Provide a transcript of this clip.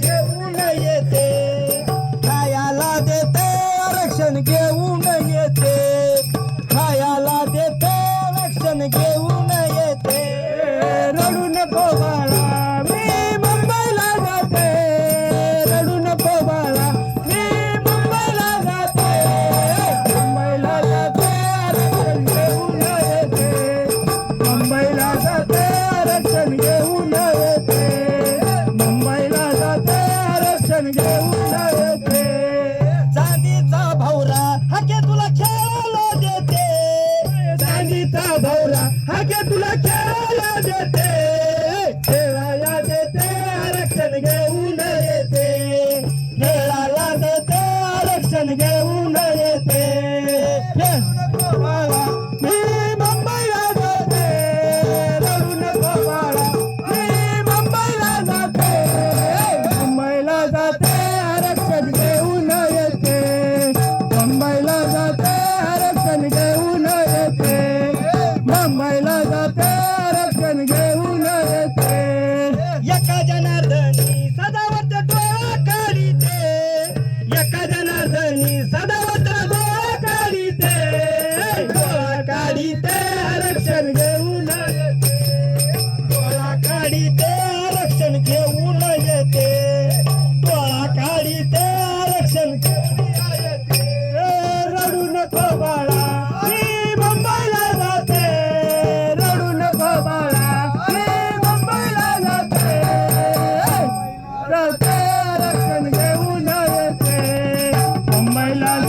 घेऊन येते. खायला देते आरक्षण घेऊन येते. खायला देते आरक्षण घेऊन येते. रडू नको मी मुंबईला जाते. रडू नको बाळा मी मुंबईला जाते. मुंबईला जाते आरक्षण घेऊन येते. मुंबईला आरक्षण घेऊन येते चांदीचा भौरा हाके तुला खेळायला देते. चांदीचा हाके तुला खेळायला देते. आरक्षण घेऊन la